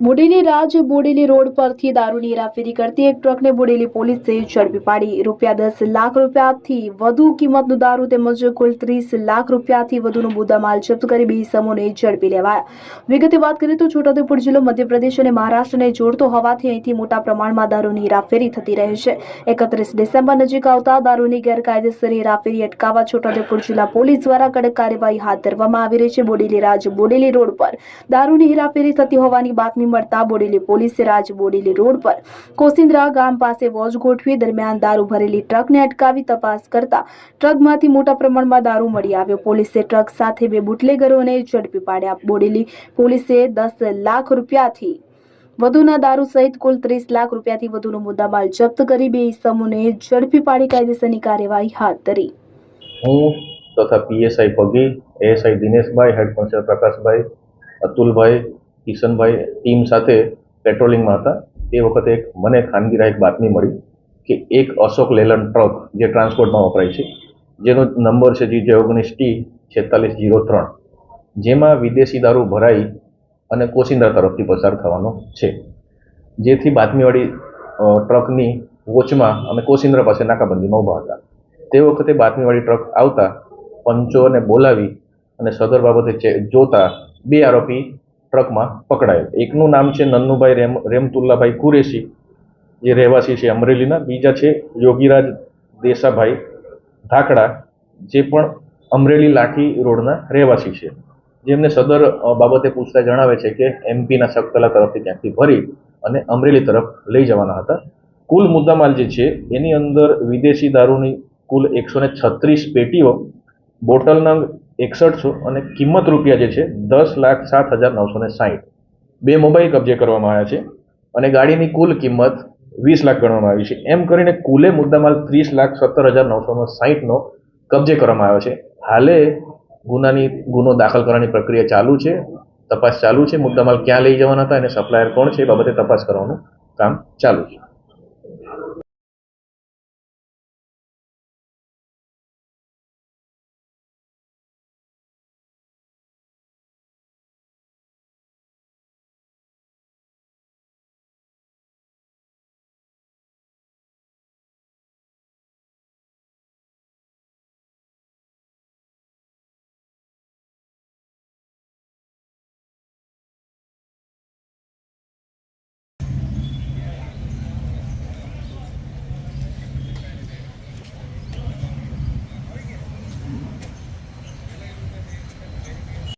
બોડેલી રાજ Bodeli road પરથી દારૂની હેરાફેરી કરતી એક ટ્રકને બોડેલી પોલીસે ઝડપી પાડી. રૂપિયા દસ લાખ રૂપિયાથી વધુ કિંમતનું દારૂ તેમજ કુલ ત્રીસ લાખ રૂપિયાથી વધુનો મુદ્દામાલ જપ્ત કરી બે સમૂહને ઝડપી લેવાયા. વિગતે વાત કરીએ તો છોટાઉદેપુર જિલ્લો મધ્યપ્રદેશ અને મહારાષ્ટ્રને જોડતો હોવાથી અહીંથી મોટા પ્રમાણમાં દારૂની હેરાફેરી થતી રહે છે. એકત્રીસ ડિસેમ્બર નજીક આવતા દારૂની ગેરકાયદેસર હેરાફેરી અટકાવવા છોટાઉદેપુર જિલ્લા પોલીસ દ્વારા કડક કાર્યવાહી હાથ ધરવામાં આવી રહી છે. બોડેલી રાજ બોડેલી રોડ પર દારૂની હેરાફેરી થતી હોવાની બાતમી મળતા બોડેલી પોલીસે રાજ બોડેલી રોડ પર કોસિંદ્રા ગામ પાસે વોચ ગોઠવી દરમિયાન દારૂ ભરેલી ટ્રકને અટકાવી તપાસ કરતા ટ્રકમાંથી મોટા પ્રમાણમાં દારૂ મળી આવ્યો. પોલીસે ટ્રક સાથે બે બુટલેગરોને ઝડપી પાડ્યા. બોડેલી પોલીસે દસ લાખ રૂપિયાથી વધુના દારૂ સહિત કુલ ત્રીસ લાખ રૂપિયાથી વધુનો મુદ્દામાલ જપ્ત કરી બે ઇસમોને ઝડપી પાડી કાયદેસરની કાર્યવાહી હાથ ધરી. હું તથા PSI Pagi, ASI Dineshbhai, head constable Prakashbhai, Atulbhai Kishanbhai team સાથે પેટ્રોલિંગમાં હતા. તે વખતે એક મને ખાનગી એક બાતમી મળી કે એક અશોક લેલન ટ્રક જે ટ્રાન્સપોર્ટમાં વપરાય છે, જેનો નંબર છે જી જે ઓગણીસ ટી છેતાલીસ જીરો ત્રણ, જેમાં વિદેશી દારૂ ભરાઈ અને કોશિંદા તરફથી પસાર થવાનો છે. જેથી બાતમીવાળી ટ્રકની વોચમાં અમે કોસિંદ્રા પાસે નાકાબંધીમાં ઊભા હતા. તે વખતે બાતમીવાળી ટ્રક આવતા પંચોને બોલાવી અને સદર બાબતે જોતા બે આરોપી ટ્રકમાં પકડાયો. એકનું નામ છે નન્નુભાઈ રેમ, રેમતુલ્લાભાઈ કુરેશી. જે રહેવાસી છે અમરેલીના. બીજા છે યોગીરાજ દેસાભાઈ ધાકડા, જે પણ અમરેલી લાઠી રોડના રહેવાસી છે. જેમને સદર બાબતે પૂછતા જણાવે છે કે એમપીના સકતલા તરફથી ક્યાંકથી ભરી અને અમરેલી તરફ લઈ જવાના હતા. કુલ મુદ્દામાલ જે છે, એની અંદર વિદેશી દારૂની કુલ એકસો છત્રીસ પેટીઓ બોટલ નંગ એકસઠસો અને કિંમત રૂપિયા જે છે, દસ લાખ સાત હજાર નવસો ને સાહીઠ. બે મોબાઈલ કબજે કરવામાં આવ્યા છે અને ગાડીની કુલ કિંમત વીસ લાખ ગણવામાં આવી છે. એમ કરીને કુલે મુદ્દામાલ ત્રીસ લાખ સત્તર હજાર નવસો સાહીઠનો કબજે કરવામાં આવ્યો છે. હાલે ગુનાની, ગુનો દાખલ કરવાની પ્રક્રિયા ચાલુ છે, તપાસ ચાલુ છે. મુદ્દામાલ ક્યાં લઈ જવાના હતા અને સપ્લાયર કોણ છે એ બાબતે તપાસ કરવાનું કામ ચાલુ છે.